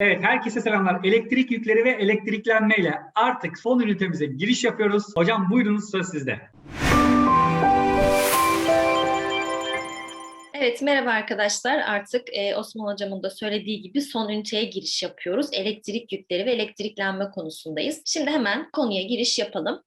Evet, herkese selamlar. Elektrik yükleri ve elektriklenme ile artık son ünitemize giriş yapıyoruz. Hocam buyurunuz söz sizde. Evet, merhaba arkadaşlar. Artık e, Osman Hocam'ın da söylediği gibi son üniteye giriş yapıyoruz. Elektrik yükleri ve elektriklenme konusundayız. Şimdi hemen konuya giriş yapalım.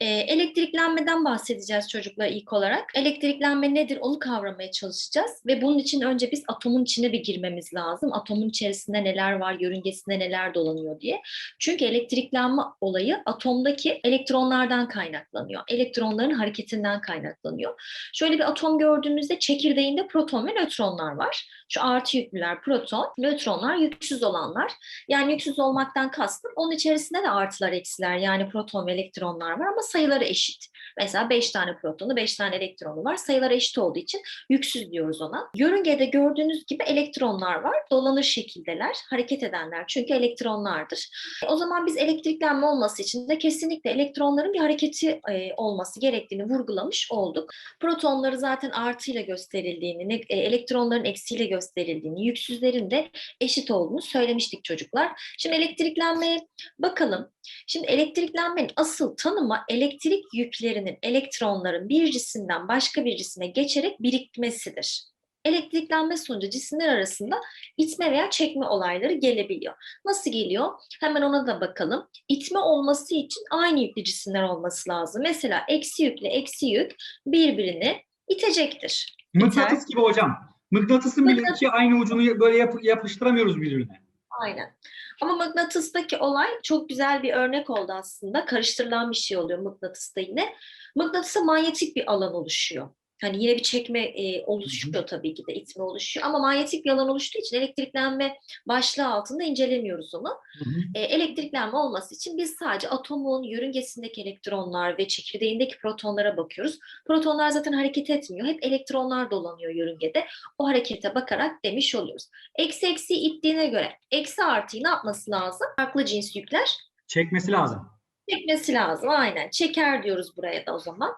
E, elektriklenmeden bahsedeceğiz çocuklar ilk olarak. Elektriklenme nedir onu kavramaya çalışacağız. Ve bunun için önce biz atomun içine bir girmemiz lazım. Atomun içerisinde neler var, yörüngesinde neler dolanıyor diye. Çünkü elektriklenme olayı atomdaki elektronlardan kaynaklanıyor. Elektronların hareketinden kaynaklanıyor. Şöyle bir atom gördüğümüzde çekirdeğinde proton ve nötronlar var. Şu artı yüklüler proton, nötronlar yüksüz olanlar. Yani yüksüz olmaktan kastım onun içerisinde de artılar eksiler yani proton ve elektronlar var ama sayıları eşit. Mesela 5 tane protonu, 5 tane elektronu var. Sayıları eşit olduğu için yüksüz diyoruz ona. Yörüngede gördüğünüz gibi elektronlar var. Dolanır şekildeler, hareket edenler çünkü elektronlardır. O zaman biz elektriklenme olması için de kesinlikle elektronların bir hareketi e, olması gerektiğini vurgulamış olduk. Protonları zaten artıyla gösterildiğini, e, elektronların eksiyle gösterildiğini, yüksüzlerin de eşit olduğunu söylemiştik çocuklar. Şimdi elektriklenmeye bakalım. Şimdi elektriklenmenin asıl tanımı elektrik yüklerinin elektronların bir cisimden başka bir cisime geçerek birikmesidir. Elektriklenme sonucu cisimler arasında itme veya çekme olayları gelebiliyor. Nasıl geliyor? Hemen ona da bakalım. İtme olması için aynı yüklü cisimler olması lazım. Mesela eksi yükle eksi yük birbirini itecektir. Mıknatıs gibi hocam. Mıknatısın bile Mıknatıs- iki aynı ucunu böyle yap- yapıştıramıyoruz birbirine. Aynen. Ama mıknatıstaki olay çok güzel bir örnek oldu aslında. Karıştırılan bir şey oluyor mıknatısta yine. Mıknatısta manyetik bir alan oluşuyor. Hani yine bir çekme e, oluşuyor tabii ki de itme oluşuyor ama manyetik bir alan oluştuğu için elektriklenme başlığı altında incelemiyoruz onu. Hı hı. E, elektriklenme olması için biz sadece atomun yörüngesindeki elektronlar ve çekirdeğindeki protonlara bakıyoruz. Protonlar zaten hareket etmiyor. Hep elektronlar dolanıyor yörüngede. O harekete bakarak demiş oluyoruz. Eksi eksi ittiğine göre eksi artıyı ne yapması lazım? Farklı cins yükler Çekmesi lazım. Çekmesi lazım. Aynen. Çeker diyoruz buraya da o zaman.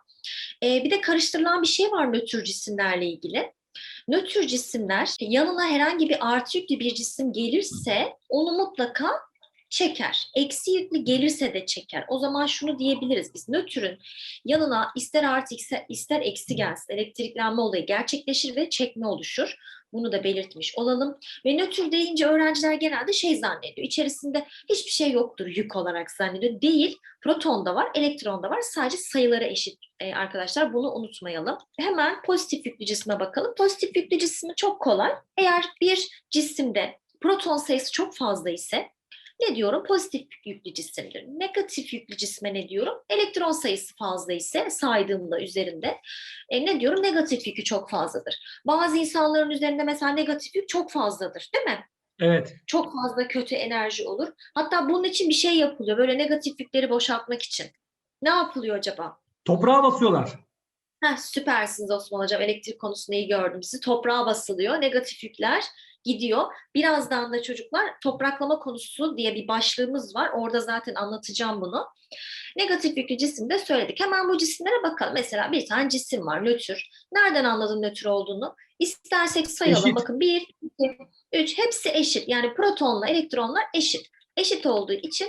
Ee, bir de karıştırılan bir şey var nötr cisimlerle ilgili. Nötr cisimler yanına herhangi bir artı yüklü bir cisim gelirse onu mutlaka çeker. Eksi yüklü gelirse de çeker. O zaman şunu diyebiliriz biz nötrün yanına ister artı ister, eksi gelsin elektriklenme olayı gerçekleşir ve çekme oluşur. Bunu da belirtmiş olalım. Ve nötr deyince öğrenciler genelde şey zannediyor. İçerisinde hiçbir şey yoktur yük olarak zannediyor. Değil. Proton da var, elektron da var. Sadece sayıları eşit e, arkadaşlar. Bunu unutmayalım. Hemen pozitif yüklü cisme bakalım. Pozitif yüklü cismi çok kolay. Eğer bir cisimde proton sayısı çok fazla ise ne diyorum? Pozitif yüklü cisimdir. Negatif yüklü cisme ne diyorum? Elektron sayısı fazla ise saydığımda üzerinde e, ne diyorum? Negatif yükü çok fazladır. Bazı insanların üzerinde mesela negatif yük çok fazladır değil mi? Evet. çok fazla kötü enerji olur. Hatta bunun için bir şey yapılıyor. Böyle negatif yükleri boşaltmak için. Ne yapılıyor acaba? Toprağa basıyorlar. Heh, süpersiniz Osman Hocam. Elektrik konusunda iyi gördüm sizi. Toprağa basılıyor. Negatif yükler gidiyor. Birazdan da çocuklar topraklama konusu diye bir başlığımız var. Orada zaten anlatacağım bunu. Negatif yüklü cisimde söyledik. Hemen bu cisimlere bakalım. Mesela bir tane cisim var. Nötr. Nereden anladın nötr olduğunu? İstersek sayalım. Eşit. Bakın 1, 2, 3 hepsi eşit. Yani protonla elektronlar eşit. Eşit olduğu için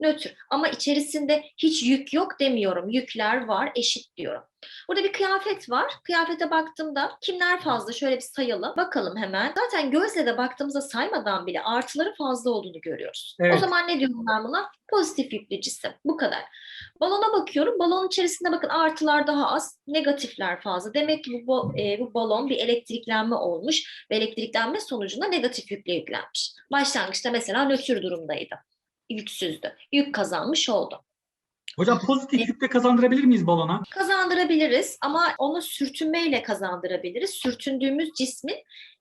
nötr. Ama içerisinde hiç yük yok demiyorum. Yükler var, eşit diyorum. Burada bir kıyafet var. Kıyafete baktığımda kimler fazla şöyle bir sayalım. Bakalım hemen. Zaten gözle de baktığımızda saymadan bile artıları fazla olduğunu görüyoruz. O Evet. zaman ne diyorum ben buna? Pozitif yüklü cisim. Bu kadar. Balona bakıyorum. Balonun içerisinde bakın artılar daha az, negatifler fazla. Demek ki bu, e, bu balon bir elektriklenme olmuş ve elektriklenme sonucunda negatif yükle yüklenmiş. Başlangıçta mesela nötr durumdaydı. Yüksüzdü. Yük kazanmış oldu. Hocam pozitif yükle kazandırabilir miyiz balona? Kazandırabiliriz ama onu sürtünmeyle kazandırabiliriz. Sürtündüğümüz cismin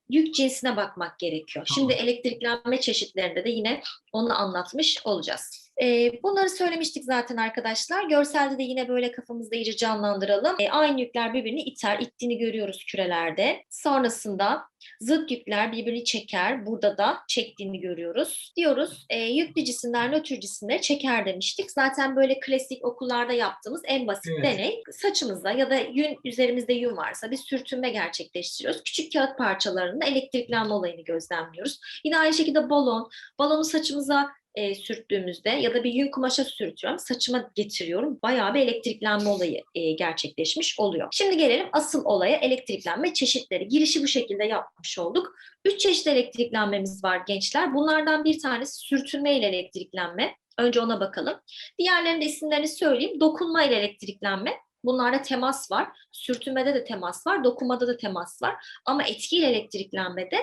yük cinsine bakmak gerekiyor. Şimdi elektriklenme çeşitlerinde de yine onu anlatmış olacağız. Ee, bunları söylemiştik zaten arkadaşlar. Görselde de yine böyle kafamızda iyice canlandıralım. Ee, aynı yükler birbirini iter, ittiğini görüyoruz kürelerde. Sonrasında zıt yükler birbirini çeker. Burada da çektiğini görüyoruz. Diyoruz e, yüklü cisimler nötr cisimleri çeker demiştik. Zaten böyle klasik okullarda yaptığımız en basit Evet. deney saçımızda ya da yün üzerimizde yün varsa bir sürtünme gerçekleştiriyoruz. Küçük kağıt parçalarında elektriklenme olayını gözlemliyoruz. Yine aynı şekilde balon. Balonu saçımıza e, sürttüğümüzde ya da bir yün kumaşa sürtüyorum, saçıma getiriyorum. Bayağı bir elektriklenme olayı e, gerçekleşmiş oluyor. Şimdi gelelim asıl olaya elektriklenme çeşitleri. Girişi bu şekilde yapmış olduk. Üç çeşit elektriklenmemiz var gençler. Bunlardan bir tanesi sürtünme ile elektriklenme. Önce ona bakalım. Diğerlerinin de isimlerini söyleyeyim. Dokunma ile elektriklenme. Bunlarda temas var. Sürtünmede de temas var. Dokunmada da temas var. Ama etkiyle elektriklenmede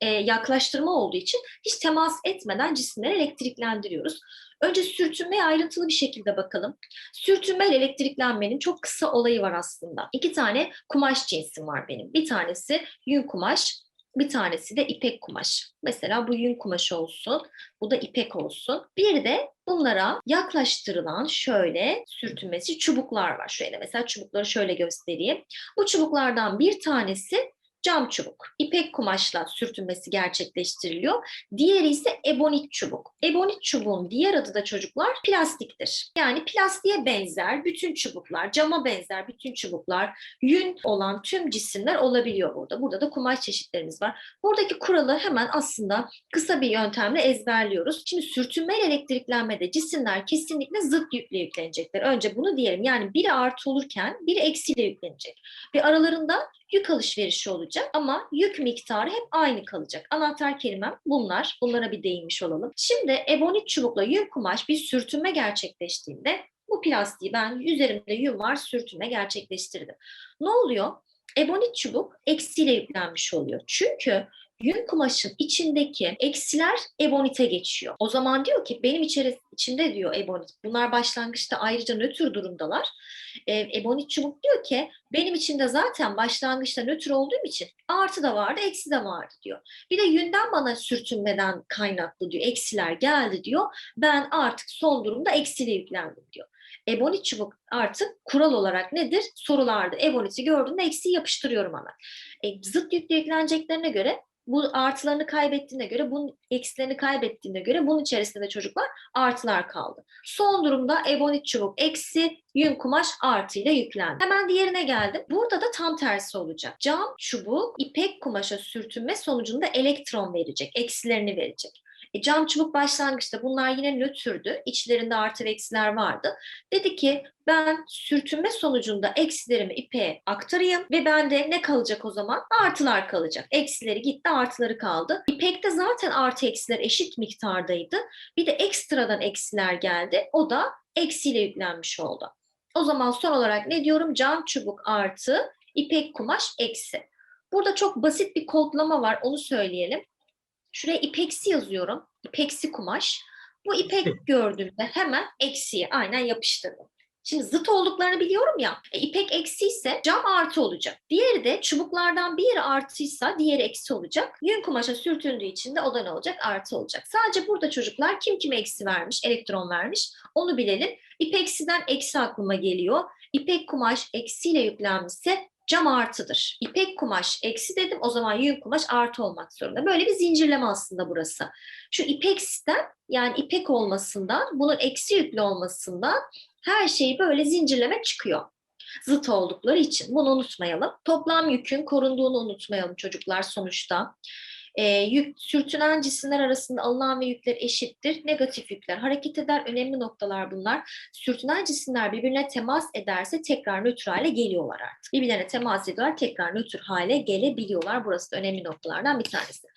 e, yaklaştırma olduğu için hiç temas etmeden cisimleri elektriklendiriyoruz. Önce sürtünmeye ayrıntılı bir şekilde bakalım. Sürtünme ile elektriklenmenin çok kısa olayı var aslında. İki tane kumaş cinsim var benim. Bir tanesi yün kumaş, bir tanesi de ipek kumaş. Mesela bu yün kumaşı olsun, bu da ipek olsun. Bir de bunlara yaklaştırılan şöyle sürtünmesi çubuklar var. Şöyle mesela çubukları şöyle göstereyim. Bu çubuklardan bir tanesi cam çubuk. İpek kumaşla sürtünmesi gerçekleştiriliyor. Diğeri ise ebonit çubuk. Ebonit çubuğun diğer adı da çocuklar plastiktir. Yani plastiğe benzer bütün çubuklar, cama benzer bütün çubuklar, yün olan tüm cisimler olabiliyor burada. Burada da kumaş çeşitlerimiz var. Buradaki kuralı hemen aslında kısa bir yöntemle ezberliyoruz. Şimdi sürtünmeyle elektriklenmede cisimler kesinlikle zıt yükle yüklenecekler. Önce bunu diyelim. Yani biri artı olurken biri eksiyle yüklenecek. Ve aralarında yük alışverişi olacak ama yük miktarı hep aynı kalacak. Anahtar kelimem bunlar. Bunlara bir değinmiş olalım. Şimdi ebonit çubukla yün kumaş bir sürtünme gerçekleştiğinde bu plastiği ben üzerimde yün var sürtünme gerçekleştirdim. Ne oluyor? Ebonit çubuk eksiyle yüklenmiş oluyor. Çünkü yün kumaşın içindeki eksiler ebonite geçiyor. O zaman diyor ki benim içeri, içimde diyor ebonit. Bunlar başlangıçta ayrıca nötr durumdalar. E, ebonit çubuk diyor ki benim içinde zaten başlangıçta nötr olduğum için artı da vardı, eksi de vardı diyor. Bir de yünden bana sürtünmeden kaynaklı diyor. Eksiler geldi diyor. Ben artık son durumda eksiyle yüklendim diyor. Ebonit çubuk artık kural olarak nedir? Sorularda eboniti gördüğümde eksiği yapıştırıyorum hemen. E, zıt yükle yükleneceklerine göre bu artılarını kaybettiğine göre, bunun eksilerini kaybettiğine göre bunun içerisinde de çocuklar artılar kaldı. Son durumda ebonit çubuk eksi, yün kumaş artı ile yüklendi. Hemen diğerine geldim. Burada da tam tersi olacak. Cam çubuk ipek kumaşa sürtünme sonucunda elektron verecek, eksilerini verecek. E, cam çubuk başlangıçta bunlar yine nötrdü. İçlerinde artı ve eksiler vardı. Dedi ki ben sürtünme sonucunda eksilerimi ipeğe aktarayım ve bende ne kalacak o zaman? Artılar kalacak. Eksileri gitti, artıları kaldı. İpekte zaten artı eksiler eşit miktardaydı. Bir de ekstradan eksiler geldi. O da eksiyle yüklenmiş oldu. O zaman son olarak ne diyorum? Cam çubuk artı, ipek kumaş eksi. Burada çok basit bir kodlama var, onu söyleyelim. Şuraya ipeksi yazıyorum. İpeksi kumaş. Bu ipek gördüğümde hemen eksiye aynen yapıştırdım. Şimdi zıt olduklarını biliyorum ya. E, ipek eksi ise cam artı olacak. Diğeri de çubuklardan biri artıysa diğeri eksi olacak. Yün kumaşa sürtündüğü için de o da ne olacak? Artı olacak. Sadece burada çocuklar kim kime eksi vermiş, elektron vermiş onu bilelim. İpeksiden eksi aklıma geliyor. İpek kumaş eksiyle yüklenmişse cam artıdır. İpek kumaş eksi dedim o zaman yün kumaş artı olmak zorunda. Böyle bir zincirleme aslında burası. Şu ipeksiden yani ipek olmasından bunun eksi yüklü olmasından her şeyi böyle zincirleme çıkıyor. Zıt oldukları için bunu unutmayalım. Toplam yükün korunduğunu unutmayalım çocuklar sonuçta. E, yük, sürtünen cisimler arasında alınan ve yükler eşittir. Negatif yükler hareket eder. Önemli noktalar bunlar. Sürtünen cisimler birbirine temas ederse tekrar nötr hale geliyorlar artık. Birbirlerine temas ediyorlar, tekrar nötr hale gelebiliyorlar. Burası da önemli noktalardan bir tanesi.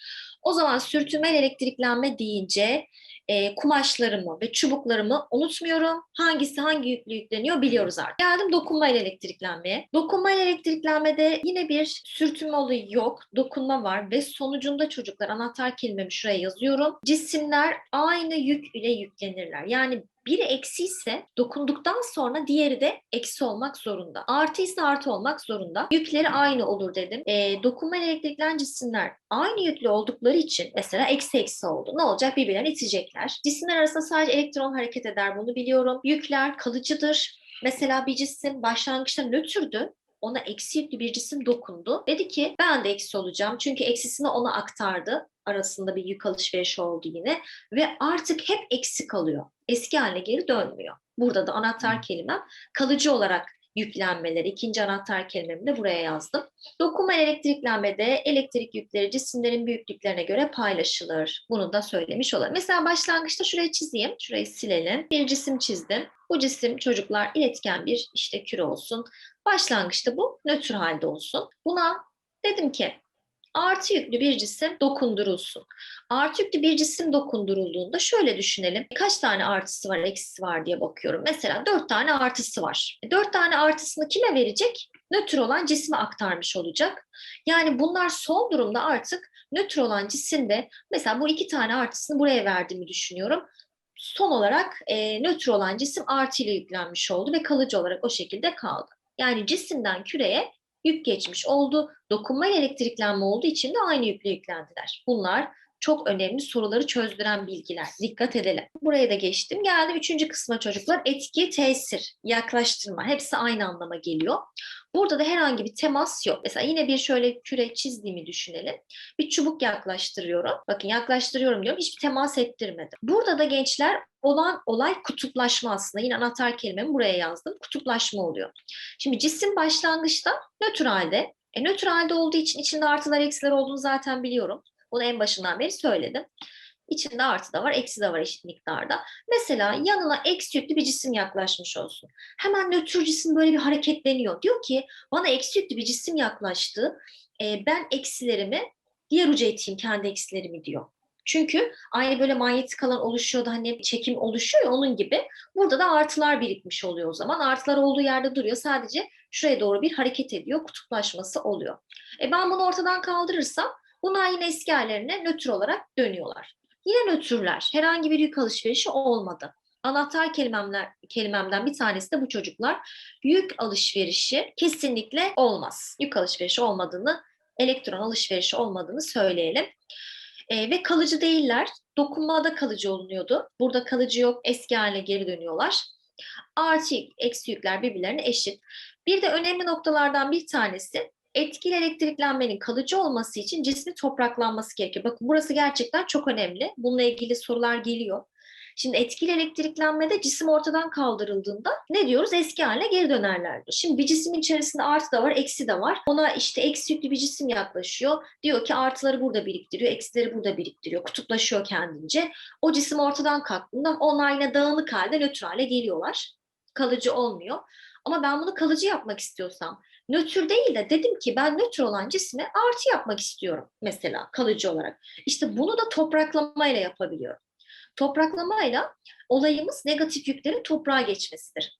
O zaman sürtünme elektriklenme deyince e, kumaşlarımı ve çubuklarımı unutmuyorum. Hangisi hangi yüklü yükleniyor biliyoruz artık. Geldim dokunma ile elektriklenmeye. Dokunma ile elektriklenmede yine bir sürtünme olayı yok. Dokunma var ve sonucunda çocuklar anahtar kelimemi şuraya yazıyorum. Cisimler aynı yük ile yüklenirler. Yani biri eksi ise dokunduktan sonra diğeri de eksi olmak zorunda. Artı ise artı olmak zorunda. Yükleri aynı olur dedim. E, dokunma elektriklen cisimler aynı yüklü oldukları için mesela eksi eksi oldu. Ne olacak? Birbirlerini itecekler. Cisimler arasında sadece elektron hareket eder bunu biliyorum. Yükler kalıcıdır. Mesela bir cisim başlangıçta nötrdü ona eksi yüklü bir cisim dokundu. Dedi ki ben de eksi olacağım çünkü eksisini ona aktardı. Arasında bir yük alışverişi oldu yine ve artık hep eksi kalıyor. Eski haline geri dönmüyor. Burada da anahtar kelimem kalıcı olarak yüklenmeleri. ikinci anahtar kelimemi de buraya yazdım. Dokunma elektriklenmede elektrik yükleri cisimlerin büyüklüklerine göre paylaşılır. Bunu da söylemiş olalım. Mesela başlangıçta şurayı çizeyim. Şurayı silelim. Bir cisim çizdim. Bu cisim çocuklar iletken bir işte küre olsun. Başlangıçta bu nötr halde olsun. Buna dedim ki artı yüklü bir cisim dokundurulsun. Artı yüklü bir cisim dokundurulduğunda şöyle düşünelim. Kaç tane artısı var, eksisi var diye bakıyorum. Mesela dört tane artısı var. E, Dört tane artısını kime verecek? Nötr olan cisme aktarmış olacak. Yani bunlar son durumda artık nötr olan cisimde mesela bu iki tane artısını buraya verdiğimi düşünüyorum. Son olarak e, nötr olan cisim artı ile yüklenmiş oldu ve kalıcı olarak o şekilde kaldı. Yani cisimden küreye yük geçmiş oldu. Dokunma elektriklenme olduğu için de aynı yükle yüklendiler. Bunlar çok önemli soruları çözdüren bilgiler. Dikkat edelim. Buraya da geçtim. Geldim üçüncü kısma çocuklar. Etki, tesir, yaklaştırma. Hepsi aynı anlama geliyor. Burada da herhangi bir temas yok. Mesela yine bir şöyle küre çizdiğimi düşünelim. Bir çubuk yaklaştırıyorum. Bakın yaklaştırıyorum diyorum. Hiçbir temas ettirmedim. Burada da gençler olan olay kutuplaşma aslında. Yine anahtar kelimemi buraya yazdım. Kutuplaşma oluyor. Şimdi cisim başlangıçta nötr halde. E, nötr halde olduğu için içinde artılar eksiler olduğunu zaten biliyorum. Bunu en başından beri söyledim. İçinde artı da var, eksi de var eşit miktarda. Mesela yanına eksi yüklü bir cisim yaklaşmış olsun. Hemen nötr cisim böyle bir hareketleniyor. Diyor ki bana eksi yüklü bir cisim yaklaştı. E, ben eksilerimi diğer uca iteyim kendi eksilerimi diyor. Çünkü aynı böyle manyetik alan oluşuyor da hani çekim oluşuyor ya onun gibi. Burada da artılar birikmiş oluyor o zaman. Artılar olduğu yerde duruyor. Sadece şuraya doğru bir hareket ediyor. Kutuplaşması oluyor. E ben bunu ortadan kaldırırsam bunlar yine eski hallerine nötr olarak dönüyorlar. Yine nötrler. Herhangi bir yük alışverişi olmadı. Anahtar kelimemler, kelimemden bir tanesi de bu çocuklar. Yük alışverişi kesinlikle olmaz. Yük alışverişi olmadığını, elektron alışverişi olmadığını söyleyelim. E, ve kalıcı değiller. Dokunmada kalıcı olunuyordu. Burada kalıcı yok. Eski haline geri dönüyorlar. Artı eksi yükler birbirlerine eşit. Bir de önemli noktalardan bir tanesi etkili elektriklenmenin kalıcı olması için cismin topraklanması gerekiyor. Bakın burası gerçekten çok önemli. Bununla ilgili sorular geliyor. Şimdi etkili elektriklenmede cisim ortadan kaldırıldığında ne diyoruz? Eski haline geri dönerler. Şimdi bir cismin içerisinde artı da var, eksi de var. Ona işte eksi yüklü bir cisim yaklaşıyor. Diyor ki artıları burada biriktiriyor, eksileri burada biriktiriyor. Kutuplaşıyor kendince. O cisim ortadan kalktığında onlar yine dağınık halde nötr hale geliyorlar. Kalıcı olmuyor. Ama ben bunu kalıcı yapmak istiyorsam, nötr değil de dedim ki ben nötr olan cisme artı yapmak istiyorum mesela kalıcı olarak. İşte bunu da topraklamayla yapabiliyorum. Topraklamayla olayımız negatif yüklerin toprağa geçmesidir.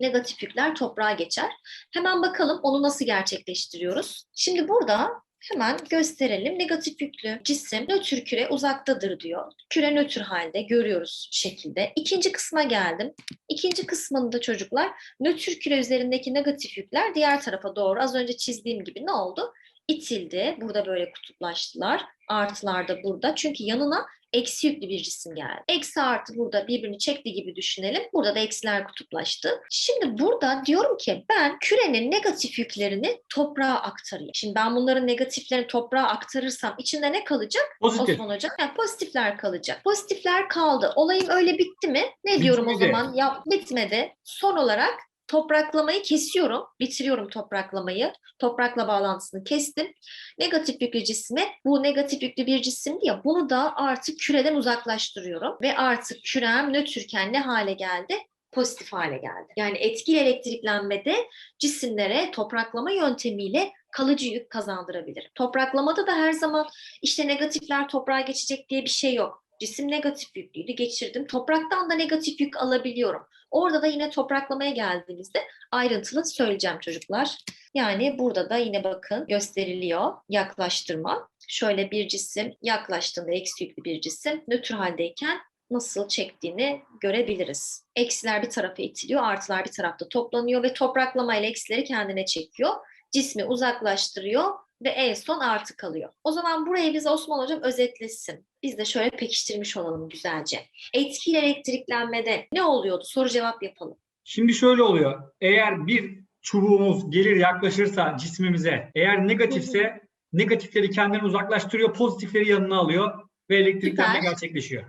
Negatif yükler toprağa geçer. Hemen bakalım onu nasıl gerçekleştiriyoruz. Şimdi burada hemen gösterelim. Negatif yüklü cisim nötr küre uzaktadır diyor. Küre nötr halde görüyoruz şekilde. İkinci kısma geldim. İkinci kısmında çocuklar nötr küre üzerindeki negatif yükler diğer tarafa doğru az önce çizdiğim gibi ne oldu? İtildi. Burada böyle kutuplaştılar. Artılar da burada. Çünkü yanına eksi yüklü bir cisim geldi. Eksi artı burada birbirini çekti gibi düşünelim. Burada da eksiler kutuplaştı. Şimdi burada diyorum ki ben kürenin negatif yüklerini toprağa aktarayım. Şimdi ben bunların negatiflerini toprağa aktarırsam içinde ne kalacak? Pozitif. Osman Hocam. Yani pozitifler kalacak. Pozitifler kaldı. Olayım öyle bitti mi? Ne diyorum o zaman? Ya bitmedi. Son olarak topraklamayı kesiyorum. Bitiriyorum topraklamayı. Toprakla bağlantısını kestim. Negatif yüklü cisme bu negatif yüklü bir cisimdi ya bunu da artık küreden uzaklaştırıyorum. Ve artık kürem nötrken ne hale geldi? Pozitif hale geldi. Yani etkili elektriklenmede cisimlere topraklama yöntemiyle kalıcı yük kazandırabilirim. Topraklamada da her zaman işte negatifler toprağa geçecek diye bir şey yok. Cisim negatif yüklüydü, geçirdim. Topraktan da negatif yük alabiliyorum. Orada da yine topraklamaya geldiğimizde ayrıntılı söyleyeceğim çocuklar. Yani burada da yine bakın gösteriliyor yaklaştırma. Şöyle bir cisim yaklaştığında eksi yüklü bir cisim nötr haldeyken nasıl çektiğini görebiliriz. Eksiler bir tarafa itiliyor, artılar bir tarafta toplanıyor ve topraklama ile eksileri kendine çekiyor. Cismi uzaklaştırıyor ve en son artı kalıyor. O zaman burayı bize Osman Hocam özetlesin. Biz de şöyle pekiştirmiş olalım güzelce. Etkili elektriklenmede ne oluyordu? Soru cevap yapalım. Şimdi şöyle oluyor. Eğer bir çubuğumuz gelir yaklaşırsa cismimize, eğer negatifse negatifleri kendinden uzaklaştırıyor, pozitifleri yanına alıyor ve elektriklenme Süper. gerçekleşiyor.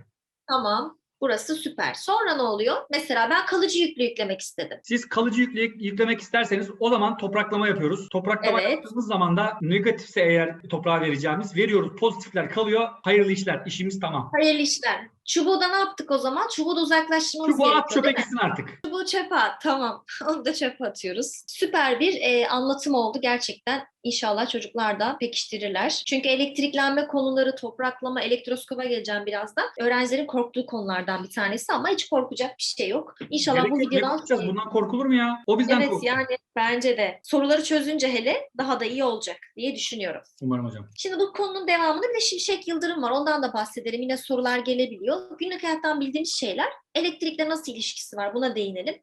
Tamam. Burası süper. Sonra ne oluyor? Mesela ben kalıcı yüklü yüklemek istedim. Siz kalıcı yükle, yüklemek isterseniz o zaman topraklama yapıyoruz. Topraklama Evet. yaptığımız zaman da negatifse eğer toprağa vereceğimiz veriyoruz. Pozitifler kalıyor. Hayırlı işler. İşimiz tamam. Hayırlı işler. Çubuğu da ne yaptık o zaman? Çubuğu da uzaklaştırmamız Çubuğu at gerekiyor çöpe gitsin artık. Çubuğu çöpe at. Tamam. Onu da çöpe atıyoruz. Süper bir e, anlatım oldu gerçekten. İnşallah çocuklar da pekiştirirler. Çünkü elektriklenme konuları, topraklama, elektroskopa geleceğim birazdan. Öğrencilerin korktuğu konulardan bir tanesi ama hiç korkacak bir şey yok. İnşallah Gerek bu videodan korkacağız? Bundan korkulur mu ya? O bizden Evet korkuyor. yani bence de soruları çözünce hele daha da iyi olacak diye düşünüyorum. Umarım hocam. Şimdi bu konunun devamında bir de Şimşek Yıldırım var. Ondan da bahsedelim. Yine sorular gelebiliyor. Günlük hayattan bildiğimiz şeyler. Elektrikle nasıl ilişkisi var? Buna değinelim.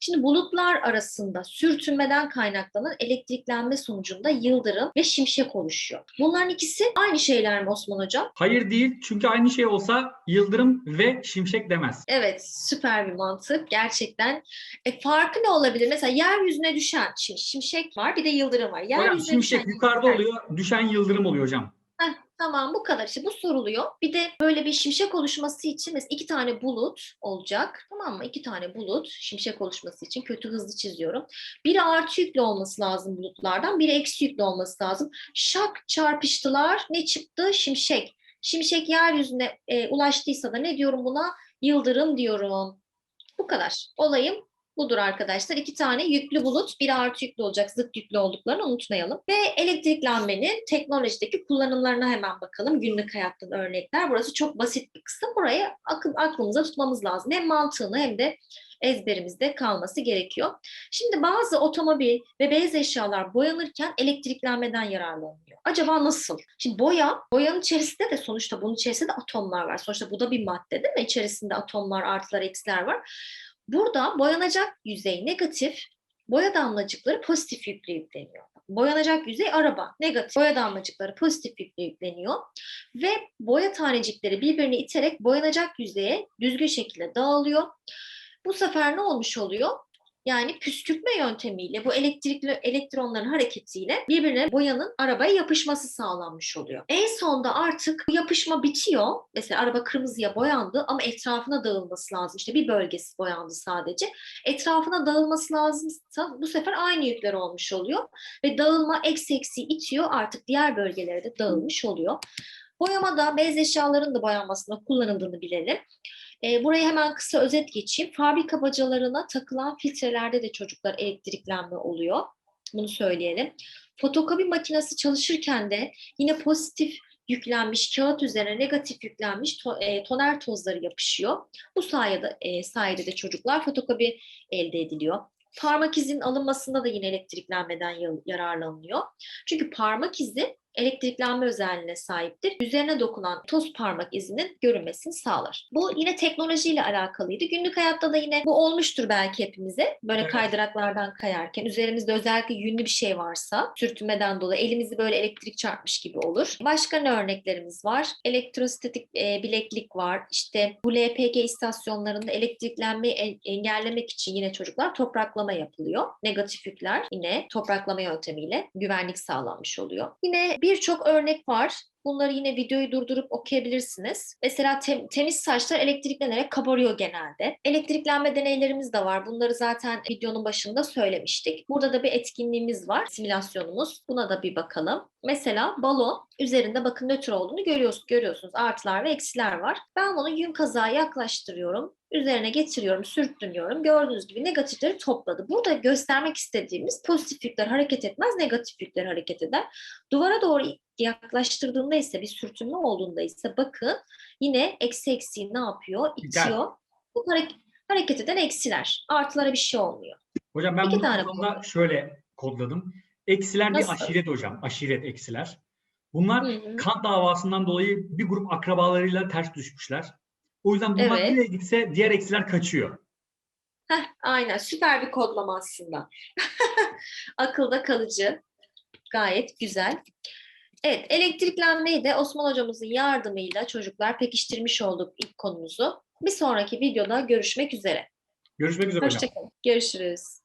Şimdi bulutlar arasında sürtünmeden kaynaklanan elektriklenme sonucunda yıldırım ve şimşek oluşuyor. Bunların ikisi aynı şeyler mi Osman Hocam? Hayır değil. Çünkü aynı şey olsa yıldırım ve şimşek demez. Evet, süper bir mantık. Gerçekten. E, farkı ne olabilir? Mesela yeryüzüne düşen şimdi şimşek var, bir de yıldırım var. Hocam Yeryüzüne şimşek düşen yukarıda oluyor. Düşen yıldırım oluyor hocam. Tamam bu kadar işte bu soruluyor. Bir de böyle bir şimşek oluşması için mesela iki tane bulut olacak. Tamam mı? İki tane bulut şimşek oluşması için kötü hızlı çiziyorum. Biri artı yüklü olması lazım bulutlardan. Biri eksi yüklü olması lazım. Şak çarpıştılar. Ne çıktı? Şimşek. Şimşek yeryüzüne e, ulaştıysa da ne diyorum buna? Yıldırım diyorum. Bu kadar. Olayım budur arkadaşlar. İki tane yüklü bulut, biri artı yüklü olacak, zıt yüklü olduklarını unutmayalım. Ve elektriklenmenin teknolojideki kullanımlarına hemen bakalım. Günlük hayattan örnekler. Burası çok basit bir kısım. Burayı aklımıza tutmamız lazım. Hem mantığını hem de ezberimizde kalması gerekiyor. Şimdi bazı otomobil ve beyaz eşyalar boyanırken elektriklenmeden yararlanıyor. Acaba nasıl? Şimdi boya, boyanın içerisinde de sonuçta bunun içerisinde de atomlar var. Sonuçta bu da bir madde değil mi? İçerisinde atomlar, artılar, eksiler var. Burada boyanacak yüzey negatif, boya damlacıkları pozitif yüklü yükleniyor. Boyanacak yüzey araba, negatif. Boya damlacıkları pozitif yüklü yükleniyor. Ve boya tanecikleri birbirini iterek boyanacak yüzeye düzgün şekilde dağılıyor. Bu sefer ne olmuş oluyor? Yani püskürtme yöntemiyle bu elektrikli elektronların hareketiyle birbirine boyanın arabaya yapışması sağlanmış oluyor. En sonda artık yapışma bitiyor. Mesela araba kırmızıya boyandı ama etrafına dağılması lazım. İşte bir bölgesi boyandı sadece. Etrafına dağılması lazımsa bu sefer aynı yükler olmuş oluyor. Ve dağılma eksi eksi itiyor artık diğer bölgelere de dağılmış oluyor. Boyamada beyaz eşyaların da boyanmasında kullanıldığını bilelim. E, buraya hemen kısa özet geçeyim. Fabrika bacalarına takılan filtrelerde de çocuklar elektriklenme oluyor. Bunu söyleyelim. Fotokopi makinesi çalışırken de yine pozitif yüklenmiş kağıt üzerine negatif yüklenmiş to- e, toner tozları yapışıyor. Bu sayede, e, sayede de çocuklar fotokopi elde ediliyor. Parmak izinin alınmasında da yine elektriklenmeden ya- yararlanılıyor. Çünkü parmak izi elektriklenme özelliğine sahiptir. Üzerine dokunan toz parmak izinin görünmesini sağlar. Bu yine teknolojiyle alakalıydı. Günlük hayatta da yine bu olmuştur belki hepimize. Böyle Evet. kaydıraklardan kayarken üzerimizde özellikle yünlü bir şey varsa sürtünmeden dolayı elimizi böyle elektrik çarpmış gibi olur. Başka ne örneklerimiz var? Elektrostatik e, bileklik var. İşte bu LPG istasyonlarında elektriklenmeyi en- engellemek için yine çocuklar topraklama yapılıyor. Negatif yükler yine topraklama yöntemiyle güvenlik sağlanmış oluyor. Yine birçok örnek var. Bunları yine videoyu durdurup okuyabilirsiniz. Mesela tem- temiz saçlar elektriklenerek kabarıyor genelde. Elektriklenme deneylerimiz de var. Bunları zaten videonun başında söylemiştik. Burada da bir etkinliğimiz var, simülasyonumuz. Buna da bir bakalım. Mesela balon üzerinde bakın nötr olduğunu görüyorsunuz. görüyorsunuz. Artılar ve eksiler var. Ben bunu yün kazağa yaklaştırıyorum. Üzerine getiriyorum, sürttürüyorum. Gördüğünüz gibi negatifleri topladı. Burada göstermek istediğimiz pozitif yükler hareket etmez, negatif yükler hareket eder. Duvara doğru yaklaştırdığında ise bir sürtünme olduğunda ise bakın yine eksi eksiği ne yapıyor? İtiyor. Bu hareket, hareket eden eksiler. Artılara bir şey olmuyor. Hocam ben İki bunu şöyle kodladım. Eksiler Nasıl? bir aşiret hocam. Aşiret eksiler. Bunlar Hı hı. kan davasından dolayı bir grup akrabalarıyla ters düşmüşler. O yüzden bunlar Evet. nereye gitse diğer eksiler kaçıyor. Heh, aynen süper bir kodlama aslında. Akılda kalıcı. Gayet güzel. Evet, elektriklenmeyi de Osman hocamızın yardımıyla çocuklar pekiştirmiş olduk ilk konumuzu. Bir sonraki videoda görüşmek üzere. Görüşmek üzere hocam. Hoşçakalın. Görüşürüz.